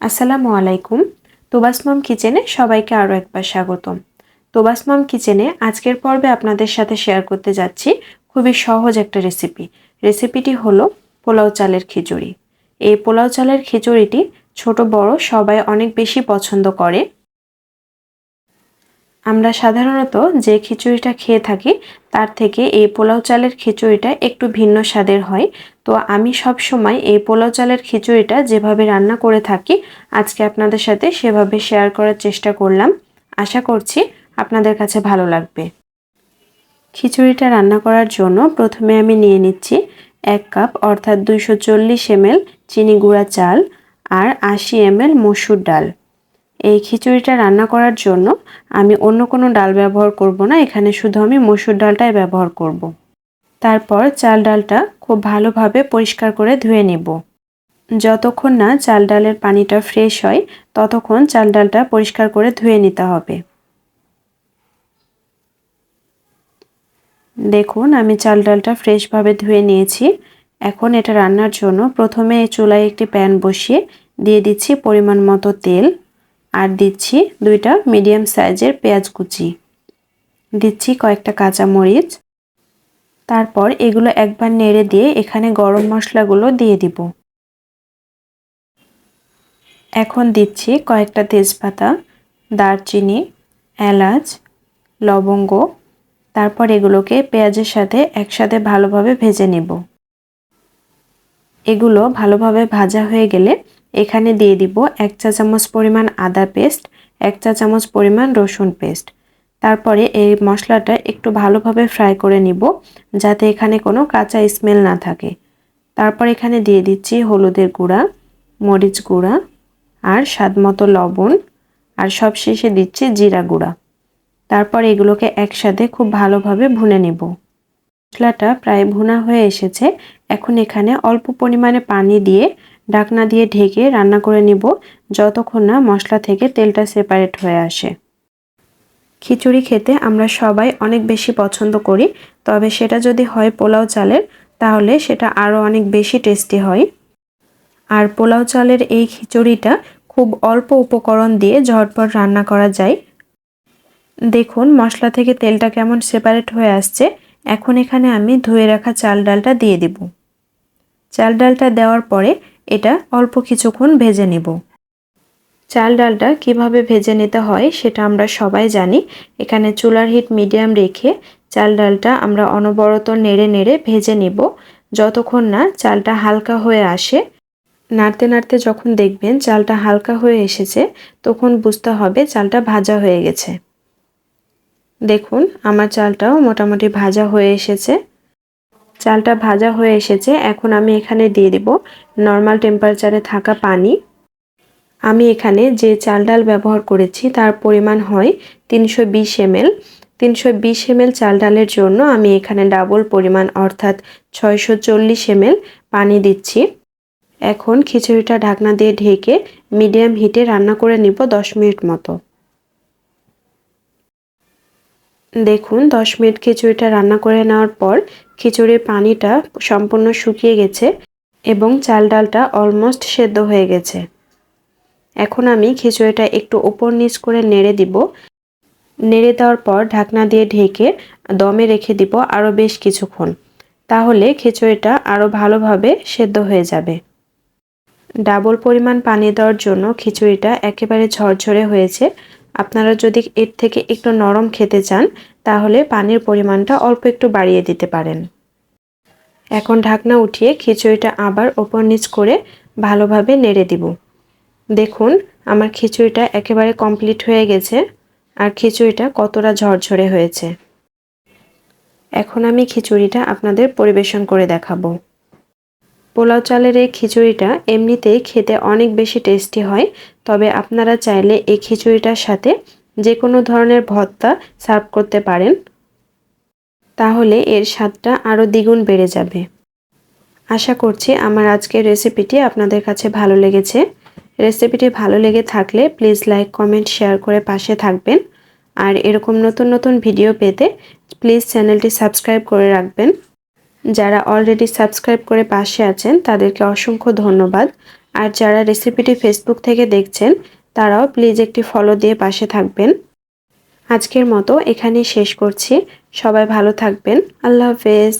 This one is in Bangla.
আসসালামু আলাইকুম। তোবাসমাম কিচেনে সবাইকে আরও একবার স্বাগতম। তোবাসমাম কিচেনে আজকের পর্বে আপনাদের সাথে শেয়ার করতে যাচ্ছি খুবই সহজ একটা রেসিপি। রেসিপিটি হলো পোলাও চালের খিচুড়ি। এই পোলাও চালের খিচুড়িটি ছোট বড় সবাই অনেক বেশি পছন্দ করে। আমরা সাধারণত যে খিচুড়িটা খেয়ে থাকি, তার থেকে এই পোলাও চালের খিচুড়িটা একটু ভিন্ন স্বাদের হয়। তো আমি সব সময় এই পোলাও চালের খিচুড়িটা যেভাবে রান্না করে থাকি, আজকে আপনাদের সাথে সেভাবে শেয়ার করার চেষ্টা করলাম। আশা করছি আপনাদের কাছে ভালো লাগবে। খিচুড়িটা রান্না করার জন্য প্রথমে আমি নিয়ে নিচ্ছি এক কাপ অর্থাৎ দুইশো চল্লিশ এমএল চিনি গুঁড়া চাল আর আশি এমএল মসুর ডাল। এই খিচুড়িটা রান্না করার জন্য আমি অন্য কোনো ডাল ব্যবহার করব না, এখানে শুধু আমি মসুর ডালটাই ব্যবহার করব। তারপর চাল ডালটা খুব ভালোভাবে পরিষ্কার করে ধুয়ে নেব। যতক্ষণ না চাল ডালের পানিটা ফ্রেশ হয়, ততক্ষণ চাল ডালটা পরিষ্কার করে ধুয়ে নিতে হবে। দেখুন, আমি চাল ডালটা ফ্রেশভাবে ধুয়ে নিয়েছি। এখন এটা রান্নার জন্য প্রথমে চুলায় একটি প্যান বসিয়ে দিয়ে দিচ্ছি পরিমাণ মতো তেল। আর দিচ্ছি দুইটা মিডিয়াম সাইজের পেঁয়াজ কুচি। দিচ্ছি কয়েকটা কাঁচা মরিচ। তারপর এগুলো একবার নেড়ে দিয়ে এখানে গরম মশলাগুলো দিয়ে দিব। এখন দিচ্ছি কয়েকটা তেজপাতা, দারচিনি, এলাচ, লবঙ্গ। তারপর এগুলোকে পেঁয়াজের সাথে একসাথে ভালোভাবে ভেজে নেব। এগুলো ভালোভাবে ভাজা হয়ে গেলে এখানে দিয়ে দিব এক চা চামচ পরিমাণ আদা পেস্ট, এক চা চামচ পরিমাণ রসুন পেস্ট। তারপরে এই মশলাটা একটু ভালোভাবে ফ্রাই করে নিব যাতে এখানে কোনো কাঁচা স্মেল না থাকে। তারপর এখানে দিয়ে দিচ্ছি হলুদের গুঁড়া, মরিচ গুঁড়া আর স্বাদমতো লবণ আর সব শেষে দিচ্ছি জিরা গুঁড়া। তারপর এগুলোকে একসাথে খুব ভালোভাবে ভুনে নেব। মশলাটা প্রায় ভুনা হয়ে এসেছে, এখন এখানে অল্প পরিমাণে পানি দিয়ে ঢাকনা দিয়ে ঢেকে রান্না করে নিব যতক্ষণ না মশলা থেকে তেলটা সেপারেট হয়ে আসে। খিচুড়ি খেতে আমরা সবাই অনেক বেশি পছন্দ করি, তবে সেটা যদি হয় পোলাও চালের, তাহলে সেটা আরও অনেক বেশি টেস্টি হয়। আর পোলাও চালের এই খিচুড়িটা খুব অল্প উপকরণ দিয়ে ঝটপট রান্না করা যায়। দেখুন মশলা থেকে তেলটা কেমন সেপারেট হয়ে আসছে, এখন এখানে আমি ধুয়ে রাখা চাল ডালটা দিয়ে দিব। চাল ডালটা দেওয়ার পরে এটা অল্প কিছুক্ষণ ভেজে নেব। চাল ডালটা কীভাবে ভেজে নিতে হয় সেটা আমরা সবাই জানি। এখানে চুলার হিট মিডিয়াম রেখে চাল ডালটা আমরা অনবরত নেড়ে নেড়ে ভেজে নিব। যতক্ষণ না চালটা হালকা হয়ে আসে, নাড়তে নাড়তে যখন দেখবেন চালটা হালকা হয়ে এসেছে, তখন বুঝতে হবে চালটা ভাজা হয়ে গেছে। দেখুন, আমার চালটাও মোটামুটি ভাজা হয়ে এসেছে। চালটা ভাজা হয়ে এসেছে, এখন আমি এখানে দিয়ে দিব নর্মাল টেম্পারেচারে থাকা পানি। আমি এখানে যে চাল ডাল ব্যবহার করেছি তার পরিমাণ হয় তিনশো বিশ এমএল। তিনশো বিশ এমএল চাল ডালের জন্য আমি এখানে ডাবল পরিমাণ অর্থাৎ ছয়শো চল্লিশ এমএল পানি দিচ্ছি। এখন খিচুড়িটা ঢাকনা দিয়ে ঢেকে মিডিয়াম হিটে রান্না করে নিব দশ মিনিট মতো। দেখুন, দশ মিনিট খিচুড়িটা রান্না করে নেওয়ার পর খিচুড়ির পানিটা সম্পূর্ণ শুকিয়ে গেছে এবং চাল ডালটা অলমোস্ট সেদ্ধ হয়ে গেছে। এখন আমি খিচুড়িটা একটু ওপর নিচ করে নেড়ে দিব। নেড়ে দেওয়ার পর ঢাকনা দিয়ে ঢেকে দমে রেখে দিব আরও বেশ কিছুক্ষণ। তাহলে খিচুড়িটা আরও ভালোভাবে সেদ্ধ হয়ে যাবে। ডাবল পরিমাণ পানি দেওয়ার জন্য খিচুড়িটা একেবারে ঝরঝরে হয়েছে। আপনারা যদি এর থেকে একটু নরম খেতে চান, তাহলে পানির পরিমাণটা অল্প একটু বাড়িয়ে দিতে পারেন। এখন ঢাকনা উঠিয়ে খিচুড়িটা আবার ওপর নিচ করে ভালোভাবে নেড়ে দিব। দেখুন, আমার খিচুড়িটা একেবারে কমপ্লিট হয়ে গেছে আর খিচুড়িটা কতটা ঝরঝরে হয়েছে। এখন আমি খিচুড়িটা আপনাদের পরিবেশন করে দেখাবো। পোলাও চালের এই খিচুড়িটা এমনিতেই খেতে অনেক বেশি টেস্টি হয়, তবে আপনারা চাইলে এই খিচুড়িটার সাথে যে কোনো ধরনের ভর্তা সার্ভ করতে পারেন। তাহলে এর স্বাদটা আরও দ্বিগুণ বেড়ে যাবে। আশা করছি আমার আজকের রেসিপিটি আপনাদের কাছে ভালো লেগেছে। রেসিপিটি ভালো লেগে থাকলে প্লিজ লাইক, কমেন্ট, শেয়ার করে পাশে থাকবেন। আর এরকম নতুন নতুন ভিডিও পেতে প্লিজ চ্যানেলটি সাবস্ক্রাইব করে রাখবেন। যারা অলরেডি সাবস্ক্রাইব করে পাশে আছেন, তাদেরকে অসংখ্য ধন্যবাদ। আর যারা রেসিপিটি ফেসবুক থেকে দেখছেন, তারাও প্লিজ একটি ফলো দিয়ে পাশে থাকবেন। আজকের মতো এখানেই শেষ করছি। সবাই ভালো থাকবেন। আল্লাহ হাফেজ।